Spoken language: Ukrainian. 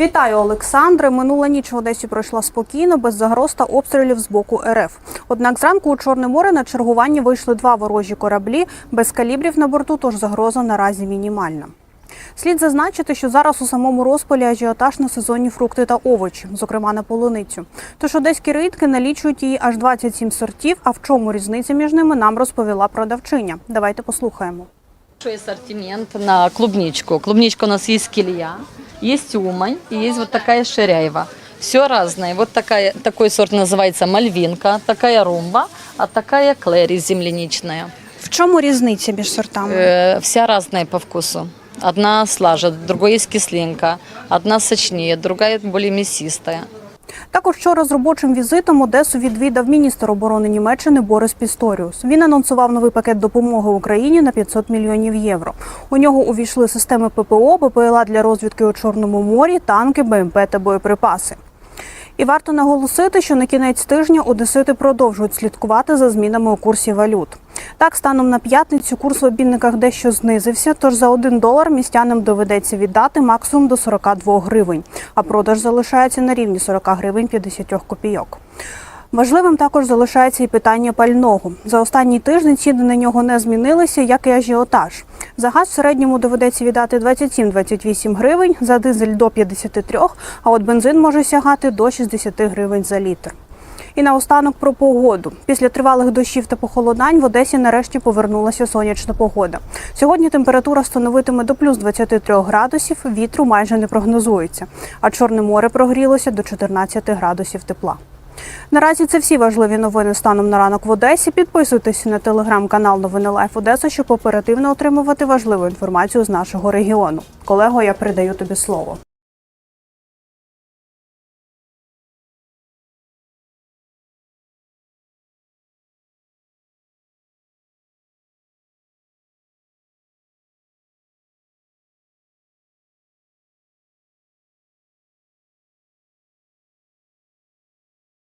Вітаю, Олександре. Минула ніч в Одесі пройшла спокійно, без загроз та обстрілів з боку РФ. Однак зранку у Чорне море на чергування вийшли два ворожі кораблі без калібрів на борту, тож загроза наразі мінімальна. Слід зазначити, що зараз у самому розпалі ажіотаж на сезонні фрукти та овочі, зокрема на полуницю. Тож одеські ритки налічують її аж 27 сортів. А в чому різниця між ними нам розповіла продавчиня. Давайте послухаємо Большой ассортимент на клубничку. Клубничка у нас есть килья, есть умань и есть вот такая ширяева. Все разное. Вот такая, такой сорт называется мальвинка, такая румба, а такая клэри земляничная. В чому різниця між сортами? Э, вся разная по вкусу. Одна слаже, другой есть кислинка, одна сочнее, другая более мясистая. Також вчора з робочим візитом Одесу відвідав міністр оборони Німеччини Борис Пісторіус. Він анонсував новий пакет допомоги Україні на 500 мільйонів євро. У нього увійшли системи ППО, БПЛА для розвідки у Чорному морі, танки, БМП та боєприпаси. І варто наголосити, що на кінець тижня одесити продовжують слідкувати за змінами у курсі валют. Так, станом на п'ятницю курс в обмінниках дещо знизився, тож за 1 долар містянам доведеться віддати максимум до 42 гривень, а продаж залишається на рівні 40 гривень 50 копійок. Важливим також залишається і питання пального. За останній тиждень ціни на нього не змінилися, як і ажіотаж. За газ в середньому доведеться віддати 27-28 гривень, за дизель до 53, а от бензин може сягати до 60 гривень за літр. І наостанок про погоду. Після тривалих дощів та похолодань в Одесі нарешті повернулася сонячна погода. Сьогодні температура становитиме до плюс 23 градусів, вітру майже не прогнозується, а Чорне море прогрілося до 14 градусів тепла. Наразі це всі важливі новини станом на ранок в Одесі. Підписуйтесь на телеграм-канал Новини Лайф Одеса, щоб оперативно отримувати важливу інформацію з нашого регіону. Колего, я передаю тобі слово.